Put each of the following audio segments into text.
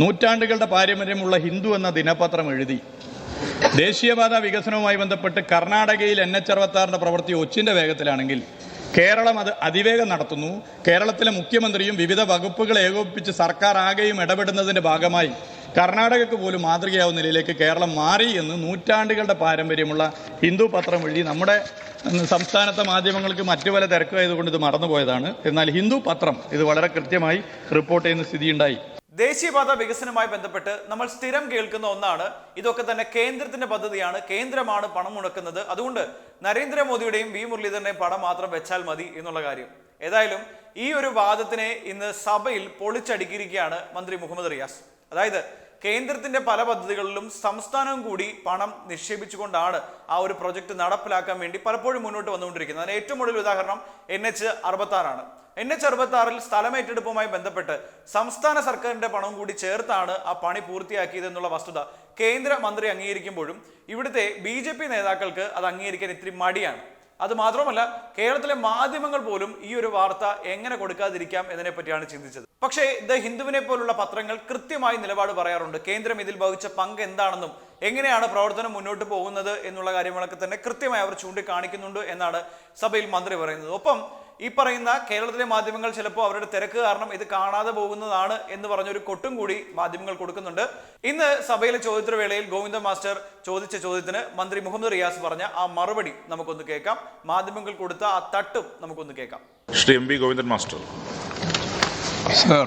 നൂറ്റാണ്ടുകളുടെ പാരമ്പര്യമുള്ള ഹിന്ദു എന്ന ദിനപത്രം എഴുതി. ദേശീയപാത വികസനവുമായി ബന്ധപ്പെട്ട് കർണാടകയിൽ എൻ എച്ച് അറുപത്താറിന്റെ പ്രവൃത്തി ഒച്ചിന്റെ വേഗത്തിലാണെങ്കിൽ കേരളം അത് അതിവേഗം നടത്തുന്നു. കേരളത്തിലെ മുഖ്യമന്ത്രിയും വിവിധ വകുപ്പുകൾ ഏകോപിപ്പിച്ച് സർക്കാർ ആകെയും ഇടപെടുന്നതിന്റെ ഭാഗമായി കർണാടകക്ക് പോലും മാതൃകയാവുന്ന നിലയിലേക്ക് കേരളം മാറി എന്ന് നൂറ്റാണ്ടുകളുടെ പാരമ്പര്യമുള്ള ഹിന്ദു പത്രം വഴി നമ്മുടെ സംസ്ഥാനത്തെ മാധ്യമങ്ങൾക്ക് മറ്റു പല തിരക്കായതുകൊണ്ട് ഇത് മറന്നുപോയതാണ്. എന്നാൽ ഹിന്ദു പത്രം ഇത് വളരെ കൃത്യമായി റിപ്പോർട്ട് ചെയ്യുന്ന സ്ഥിതിയുണ്ടായി. ദേശീയപാത വികസനവുമായി ബന്ധപ്പെട്ട് നമ്മൾ സ്ഥിരം കേൾക്കുന്ന ഒന്നാണ്. ഇതൊക്കെ തന്നെ കേന്ദ്രത്തിന്റെ പദ്ധതിയാണ്. കേന്ദ്രമാണ് പണം മുടക്കുന്നത്. അതുകൊണ്ട് നരേന്ദ്രമോദിയുടെയും വി മുരളീധരന്റെയും പണം മാത്രം വെച്ചാൽ മതി എന്നുള്ള കാര്യം. ഏതായാലും ഈ ഒരു വാദത്തിനെ ഇന്ന് സഭയിൽ പൊളിച്ചടുക്കിയിരിക്കുകയാണ് മന്ത്രി മുഹമ്മദ് റിയാസ്. അതായത് കേന്ദ്രത്തിന്റെ പല പദ്ധതികളിലും സംസ്ഥാനവും കൂടി പണം നിക്ഷേപിച്ചുകൊണ്ടാണ് ആ ഒരു പ്രൊജക്ട് നടപ്പിലാക്കാൻ വേണ്ടി പലപ്പോഴും മുന്നോട്ട് വന്നുകൊണ്ടിരിക്കുന്നത്. അതിന് ഏറ്റവും കൂടുതൽ ഉദാഹരണം എൻ എച്ച് അറുപത്താറാണ്. എൻ എച്ച് അറുപത്താറിൽ സ്ഥലമേറ്റെടുപ്പുമായി ബന്ധപ്പെട്ട് സംസ്ഥാന സർക്കാരിന്റെ പണവും കൂടി ചേർത്താണ് ആ പണി പൂർത്തിയാക്കിയത് എന്നുള്ള വസ്തുത കേന്ദ്രമന്ത്രി അംഗീകരിക്കുമ്പോഴും ഇവിടുത്തെ ബി നേതാക്കൾക്ക് അത് അംഗീകരിക്കാൻ ഇത്തിരി മടിയാണ്. അത് മാത്രമല്ല കേരളത്തിലെ മാധ്യമങ്ങൾ പോലും ഈ ഒരു വാർത്ത എങ്ങനെ കൊടുക്കാതിരിക്കാം എന്നതിനെ പറ്റിയാണ് ചിന്തിച്ചത്. പക്ഷേ ദ ഹിന്ദുവിനെ പോലുള്ള പത്രങ്ങൾ കൃത്യമായി നിലപാട് പറയാറുണ്ട്. കേന്ദ്രം ഇതിൽ വഹിച്ച പങ്ക് എന്താണെന്നും എങ്ങനെയാണ് പ്രവർത്തനം മുന്നോട്ട് പോകുന്നത് എന്നുള്ള കാര്യങ്ങളൊക്കെ തന്നെ കൃത്യമായി അവർ ചൂണ്ടിക്കാണിക്കുന്നുണ്ട് എന്നാണ് സഭയിൽ മന്ത്രി പറയുന്നത്. ഒപ്പം ഈ പറയുന്ന കേരളത്തിലെ മാധ്യമങ്ങൾ ചിലപ്പോൾ അവരുടെ തിരക്ക് കാരണം ഇത് കാണാതെ പോകുന്നതാണ് എന്ന് പറഞ്ഞൊരു കൊട്ടും കൂടി മാധ്യമങ്ങൾ കൊടുക്കുന്നുണ്ട്. ഇന്ന് സഭയിലെ ചോദ്യോത്തരവേളയിൽ ഗോവിന്ദ മാസ്റ്റർ ചോദിച്ച ചോദ്യത്തിന് മന്ത്രി മുഹമ്മദ് റിയാസ് പറഞ്ഞ ആ മറുപടി നമുക്കൊന്ന് കേൾക്കാം. മാധ്യമങ്ങൾ കൊടുത്ത ആ തട്ടും നമുക്കൊന്ന് കേൾക്കാം. Shri M Govindan master. Sir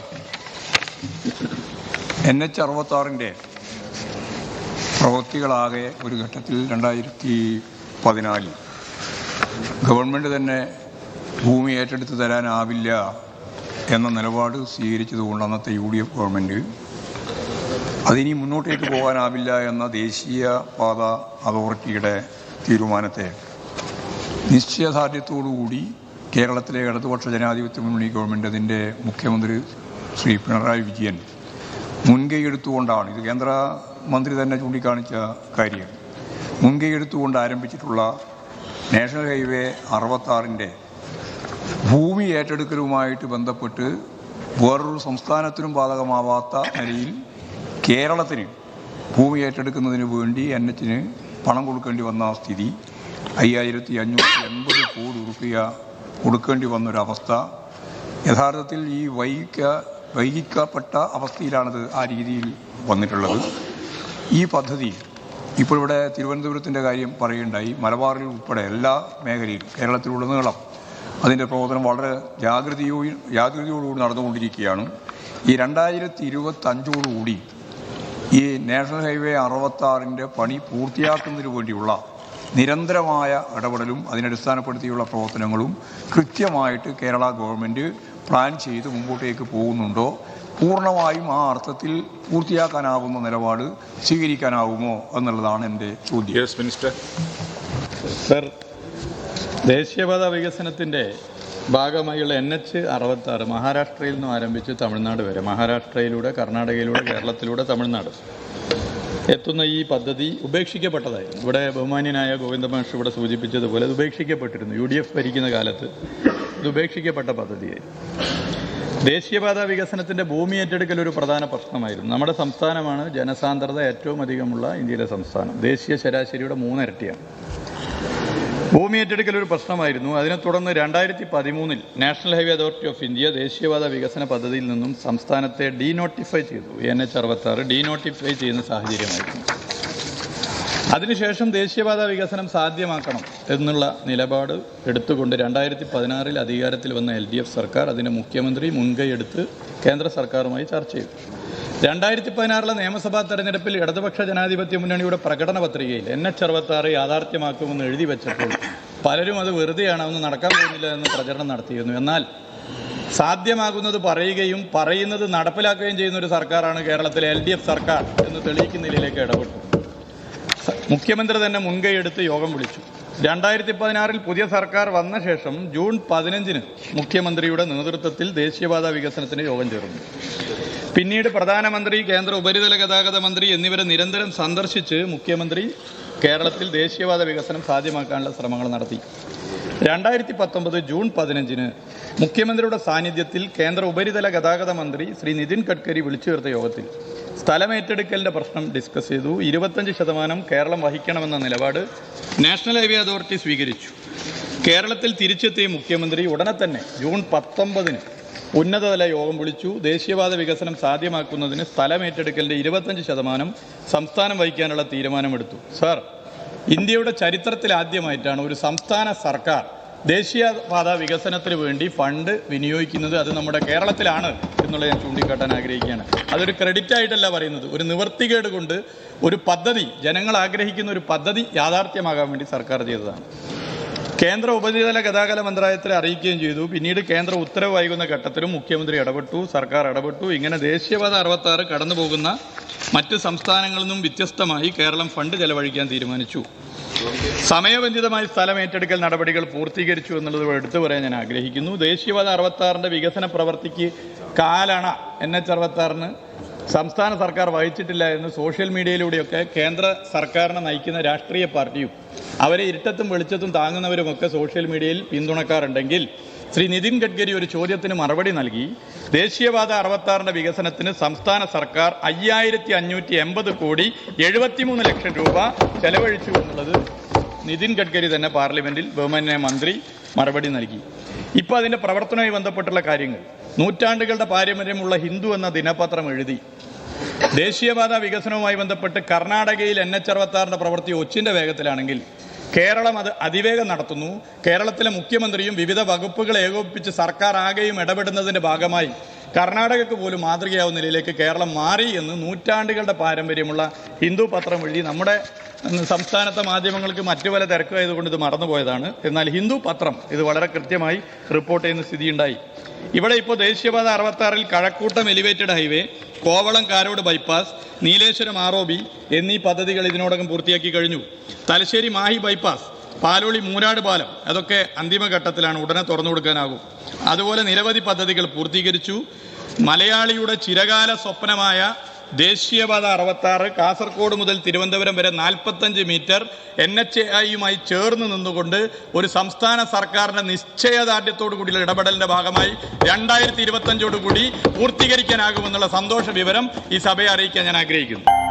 N H അറുപത്താറിന്റെ പ്രവൃത്തികളാകെ ഒരു ഘട്ടത്തിൽ രണ്ടായിരത്തി പതിനാലിൽ ഗവൺമെന്റ് തന്നെ ഭൂമി ഏറ്റെടുത്ത് തരാനാവില്ല എന്ന നിലപാട് സ്വീകരിച്ചതുകൊണ്ട് അന്നത്തെ യു ഡി എഫ് ഗവൺമെന്റ് അതിനി മുന്നോട്ടേക്ക് പോകാനാവില്ല എന്ന ദേശീയ പാത അതോറിറ്റിയുടെ തീരുമാനത്തെ നിശ്ചയദാർഢ്യത്തോടുകൂടി കേരളത്തിലെ ഇടതുപക്ഷ ജനാധിപത്യ മുന്നണി ഗവൺമെന്റ് അതിന്റെ മുഖ്യമന്ത്രി ശ്രീ പിണറായി വിജയൻ മുൻകൈ എടുത്തുകൊണ്ടാണ് ഇത് കേന്ദ്ര മന്ത്രി തന്നെ ചൂണ്ടിക്കാണിച്ച കാര്യം. മുൻകൈ എടുത്തുകൊണ്ട് ആരംഭിച്ചിട്ടുള്ള നാഷണൽ ഹൈവേ അറുപത്താറിന്റെ ഭൂമി ഏറ്റെടുക്കലുമായിട്ട് ബന്ധപ്പെട്ട് വേറൊരു സംസ്ഥാനത്തിനും ബാധകമാവാത്ത നിലയിൽ കേരളത്തിന് ഭൂമി ഏറ്റെടുക്കുന്നതിന് വേണ്ടി എൻ എച്ചിന് പണം കൊടുക്കേണ്ടി വന്ന സ്ഥിതി അയ്യായിരത്തി അഞ്ഞൂറ്റി എൺപത് കോടി റുപ്യ കൊടുക്കേണ്ടി വന്നൊരവസ്ഥ. യഥാർത്ഥത്തിൽ ഈ വൈകിക്ക വൈകിക്കപ്പെട്ട അവസ്ഥയിലാണത് ആ രീതിയിൽ വന്നിട്ടുള്ളത്. ഈ പദ്ധതി ഇപ്പോൾ ഇവിടെ തിരുവനന്തപുരത്തിന്റെ കാര്യം പറയുണ്ടായി മലബാറിൽ ഉൾപ്പെടെ എല്ലാ മേഖലയിലും കേരളത്തിലുടനീളം അതിന്റെ പ്രവർത്തനം വളരെ ജാഗ്രതയോ ജാഗ്രതയോടുകൂടി നടന്നുകൊണ്ടിരിക്കുകയാണ്. ഈ രണ്ടായിരത്തി ഇരുപത്തഞ്ചോടുകൂടി ഈ നാഷണൽ ഹൈവേ അറുപത്താറിന്റെ പണി പൂർത്തിയാക്കുന്നതിന് വേണ്ടിയുള്ള നിരന്തരമായ ഇടപെടലും അതിനടിസ്ഥാനപ്പെടുത്തിയുള്ള പ്രവർത്തനങ്ങളും കൃത്യമായിട്ട് കേരള ഗവൺമെന്റ് പ്ലാൻ ചെയ്ത് മുമ്പോട്ടേക്ക് പോകുന്നുണ്ടോ? പൂർണമായും ആ അർത്ഥത്തിൽ പൂർത്തിയാക്കാനാവുന്ന നിലപാട് സ്വീകരിക്കാനാവുമോ എന്നുള്ളതാണ് എന്റെ ചോദ്യം. മിനിസ്റ്റർ സർ ദേശീയപാത വികസനത്തിന്റെ ഭാഗമായുള്ള എൻ എച്ച് അറുപത്താറ് മഹാരാഷ്ട്രയിൽ നിന്നും ആരംഭിച്ച് തമിഴ്നാട് വരെ. മഹാരാഷ്ട്രയിലൂടെ കർണാടകയിലൂടെ കേരളത്തിലൂടെ തമിഴ്നാട് എത്തുന്ന ഈ പദ്ധതി ഉപേക്ഷിക്കപ്പെട്ടതായിരുന്നു. ഇവിടെ ബഹുമാന്യനായ ഗോവിന്ദ മഹർഷി ഇവിടെ സൂചിപ്പിച്ചതുപോലെ ഇത് ഉപേക്ഷിക്കപ്പെട്ടിരുന്നു. യു ഡി എഫ് ഭരിക്കുന്ന കാലത്ത് ഇത് ഉപേക്ഷിക്കപ്പെട്ട പദ്ധതിയായിരുന്നു. ദേശീയപാത വികസനത്തിന്റെ ഭൂമി ഏറ്റെടുക്കൽ ഒരു പ്രധാന പ്രശ്നമായിരുന്നു. നമ്മുടെ സംസ്ഥാനമാണ് ജനസാന്ദ്രത ഏറ്റവും അധികമുള്ള ഇന്ത്യയിലെ സംസ്ഥാനം. ദേശീയ ശരാശരിയുടെ മൂന്നിരട്ടിയാണ്. ഭൂമി ഏറ്റെടുക്കൽ ഒരു പ്രശ്നമായിരുന്നു. അതിനെ തുടർന്ന് രണ്ടായിരത്തി പതിമൂന്നിൽ national highway authority of India ദേശീയപാത വികസന പദ്ധതിയിൽ നിന്നും സംസ്ഥാനത്തെ ഡീനോട്ടിഫൈ ചെയ്തു. എൻ എച്ച് അറുപത്താറ് ഡീനോട്ടിഫൈ ചെയ്യുന്ന സാഹചര്യമായിരുന്നു. അതിനുശേഷം ദേശീയപാത വികസനം സാധ്യമാക്കണം എന്നുള്ള നിലപാട് എടുത്തുകൊണ്ട് രണ്ടായിരത്തി പതിനാറിൽ അധികാരത്തിൽ വന്ന എൽ ഡി എഫ് സർക്കാർ അതിനെ മുഖ്യമന്ത്രി മുൻകൈയെടുത്ത് കേന്ദ്ര സർക്കാരുമായി ചർച്ച ചെയ്തു. രണ്ടായിരത്തി പതിനാറിലെ നിയമസഭാ തെരഞ്ഞെടുപ്പിൽ ഇടതുപക്ഷ ജനാധിപത്യ മുന്നണിയുടെ പ്രകടന പത്രികയിൽ എൻ എച്ച് അറുപത്തി ആറ് യാഥാർത്ഥ്യമാക്കുമെന്ന് എഴുതി വെച്ചപ്പോൾ പലരും അത് വെറുതെയാണ് ഒന്നും നടക്കാൻ പോകുന്നില്ല എന്ന് പ്രചരണം നടത്തിയിരുന്നു. എന്നാൽ സാധ്യമാകുന്നത് പറയുകയും പറയുന്നത് നടപ്പിലാക്കുകയും ചെയ്യുന്ന ഒരു സർക്കാരാണ് കേരളത്തിലെ എൽ ഡി എഫ് സർക്കാർ എന്ന് തെളിയിക്കുന്നതിലേക്ക് ഇടപെട്ടു. മുഖ്യമന്ത്രി തന്നെ മുൻകൈയെടുത്ത് യോഗം വിളിച്ചു. രണ്ടായിരത്തി പതിനാറിൽ പുതിയ സർക്കാർ വന്ന ശേഷം ജൂൺ പതിനഞ്ചിന് മുഖ്യമന്ത്രിയുടെ നേതൃത്വത്തിൽ ദേശീയപാത വികസനത്തിന് യോഗം ചേർന്നു. പിന്നീട് പ്രധാനമന്ത്രി കേന്ദ്ര ഉപരിതല ഗതാഗത മന്ത്രി എന്നിവരെ നിരന്തരം സന്ദർശിച്ച് മുഖ്യമന്ത്രി കേരളത്തിൽ ദേശീയവാദ വികസനം സാധ്യമാക്കാനുള്ള ശ്രമങ്ങൾ നടത്തി. രണ്ടായിരത്തി പത്തൊമ്പത് ജൂൺ പതിനഞ്ചിന് മുഖ്യമന്ത്രിയുടെ സാന്നിധ്യത്തിൽ കേന്ദ്ര ഉപരിതല ഗതാഗത മന്ത്രി ശ്രീ നിതിൻ ഗഡ്കരി വിളിച്ചു ചേർത്ത യോഗത്തിൽ സ്ഥലമേറ്റെടുക്കലിന്റെ പ്രശ്നം ഡിസ്കസ് ചെയ്തു. ഇരുപത്തഞ്ച് ശതമാനം കേരളം വഹിക്കണമെന്ന നിലപാട് നാഷണൽ ഹൈവേ അതോറിറ്റി സ്വീകരിച്ചു. കേരളത്തിൽ തിരിച്ചെത്തിയ മുഖ്യമന്ത്രി ഉടനെ തന്നെ ജൂൺ പത്തൊമ്പതിന് ഉന്നതതല യോഗം വിളിച്ചു. ദേശീയവാദ വികസനം സാധ്യമാക്കുന്നതിന് സ്ഥലമേറ്റെടുക്കലിന്റെ ഇരുപത്തഞ്ച് ശതമാനം സംസ്ഥാനം വഹിക്കാനുള്ള തീരുമാനമെടുത്തു. സാർ ഇന്ത്യയുടെ ചരിത്രത്തിൽ ആദ്യമായിട്ടാണ് ഒരു സംസ്ഥാന സർക്കാർ ദേശീയപാത വികസനത്തിന് വേണ്ടി ഫണ്ട് വിനിയോഗിക്കുന്നത് അത് നമ്മുടെ കേരളത്തിലാണ് എന്നുള്ളത് ഞാൻ ചൂണ്ടിക്കാട്ടാൻ ആഗ്രഹിക്കുകയാണ്. അതൊരു ക്രെഡിറ്റ് ആയിട്ടല്ല പറയുന്നത്. ഒരു നിവർത്തികേട് കൊണ്ട് ഒരു പദ്ധതി ജനങ്ങൾ ആഗ്രഹിക്കുന്ന ഒരു പദ്ധതി യാഥാർത്ഥ്യമാകാൻ വേണ്ടി സർക്കാർ ചെയ്തതാണ്. കേന്ദ്ര ഉപരിതല ഗതാഗത മന്ത്രാലയത്തെ അറിയിക്കുകയും ചെയ്തു. പിന്നീട് കേന്ദ്ര ഉത്തരവ് വൈകുന്ന ഘട്ടത്തിലും മുഖ്യമന്ത്രി ഇടപെട്ടു സർക്കാർ ഇടപെട്ടു. ഇങ്ങനെ ദേശീയപാത അറുപത്താറ് കടന്നു പോകുന്ന മറ്റ് സംസ്ഥാനങ്ങളിൽ നിന്നും വ്യത്യസ്തമായി കേരളം ഫണ്ട് ചെലവഴിക്കാൻ തീരുമാനിച്ചു. സമയബന്ധിതമായി സ്ഥലം ഏറ്റെടുക്കൽ നടപടികൾ പൂർത്തീകരിച്ചു എന്നുള്ളത് എടുത്തു പറയാൻ ഞാൻ ആഗ്രഹിക്കുന്നു. ദേശീയപാത അറുപത്താറിന്റെ വികസന പ്രവർത്തിക്ക് കാലണ എൻ എച്ച് അറുപത്തി ആറിന് സംസ്ഥാന സർക്കാർ വഹിച്ചിട്ടില്ല എന്ന് സോഷ്യൽ മീഡിയയിലൂടെയൊക്കെ കേന്ദ്ര സർക്കാരിനെ നയിക്കുന്ന രാഷ്ട്രീയ പാർട്ടിയും അവരെ ഇരുട്ടത്തും വെളിച്ചത്തും താങ്ങുന്നവരുമൊക്കെ സോഷ്യൽ മീഡിയയിൽ പിന്തുണക്കാറുണ്ടെങ്കിൽ ശ്രീ നിതിൻ ഗഡ്കരി ഒരു ചോദ്യത്തിന് മറുപടി നൽകി. ദേശീയപാത അറുപത്താറിന്റെ വികസനത്തിന് സംസ്ഥാന സർക്കാർ അയ്യായിരത്തി അഞ്ഞൂറ്റി എൺപത് കോടി എഴുപത്തിമൂന്ന് ലക്ഷം രൂപ ചെലവഴിച്ചു എന്നുള്ളത് നിതിൻ ഗഡ്കരി തന്നെ പാർലമെന്റിൽ ബഹുമാന്യ മന്ത്രി മറുപടി നൽകി. ഇപ്പോൾ അതിന്റെ പ്രവർത്തനവുമായി ബന്ധപ്പെട്ടുള്ള കാര്യങ്ങൾ. നൂറ്റാണ്ടുകളുടെ പാരമ്പര്യമുള്ള ഹിന്ദു എന്ന ദിനപത്രം എഴുതി. ദേശീയപാത വികസനവുമായി ബന്ധപ്പെട്ട് കർണാടകയിൽ എൻ എച്ച് അറുപത്താറിന്റെ പ്രവൃത്തി ഒച്ചിന്റെ വേഗത്തിലാണെങ്കിൽ കേരളം അത് അതിവേഗം നടത്തുന്നു. കേരളത്തിലെ മുഖ്യമന്ത്രിയും വിവിധ വകുപ്പുകൾ ഏകോപിപ്പിച്ച് സർക്കാർ ആകെയും ഇടപെടുന്നതിന്റെ ഭാഗമായി കർണാടകക്ക് പോലും മാതൃകയാവുന്ന നിലയിലേക്ക് കേരളം മാറി എന്ന് നൂറ്റാണ്ടുകളുടെ പാരമ്പര്യമുള്ള ഹിന്ദു പത്രം വഴി നമ്മുടെ സംസ്ഥാനത്തെ മാധ്യമങ്ങൾക്ക് മറ്റു പല തിരക്കായതുകൊണ്ട് ഇത് മറന്നുപോയതാണ്. എന്നാൽ ഹിന്ദു പത്രം ഇത് വളരെ കൃത്യമായി റിപ്പോർട്ട് ചെയ്യുന്ന സ്ഥിതിയുണ്ടായി. ഇവിടെ ഇപ്പോൾ ദേശീയപാത അറുപത്താറിൽ Kazhakkoottam elevated highway Kovalam Karode bypass Nileshwaram R എന്നീ പദ്ധതികൾ ഇതിനോടകം പൂർത്തിയാക്കി കഴിഞ്ഞു. തലശ്ശേരി മാഹി ബൈപ്പാസ് പാലോളി മൂരാട് പാലം അതൊക്കെ അന്തിമഘട്ടത്തിലാണ് ഉടനെ തുറന്നു കൊടുക്കാനാകും. അതുപോലെ നിരവധി പദ്ധതികൾ പൂർത്തീകരിച്ചു. മലയാളിയുടെ ചിരകാല സ്വപ്നമായ ദേശീയപാത അറുപത്താറ് കാസർഗോഡ് മുതൽ തിരുവനന്തപുരം വരെ നാൽപ്പത്തഞ്ച് മീറ്റർ എൻ എച്ച് ഐയുമായി ചേർന്ന് നിന്നുകൊണ്ട് ഒരു സംസ്ഥാന സർക്കാരിന്റെ നിശ്ചയദാർഢ്യത്തോടു കൂടിയുള്ള ഇടപെടലിന്റെ ഭാഗമായി രണ്ടായിരത്തി ഇരുപത്തഞ്ചോടുകൂടി പൂർത്തീകരിക്കാനാകുമെന്നുള്ള സന്തോഷ വിവരം ഈ സഭയെ അറിയിക്കാൻ ഞാൻ ആഗ്രഹിക്കുന്നു.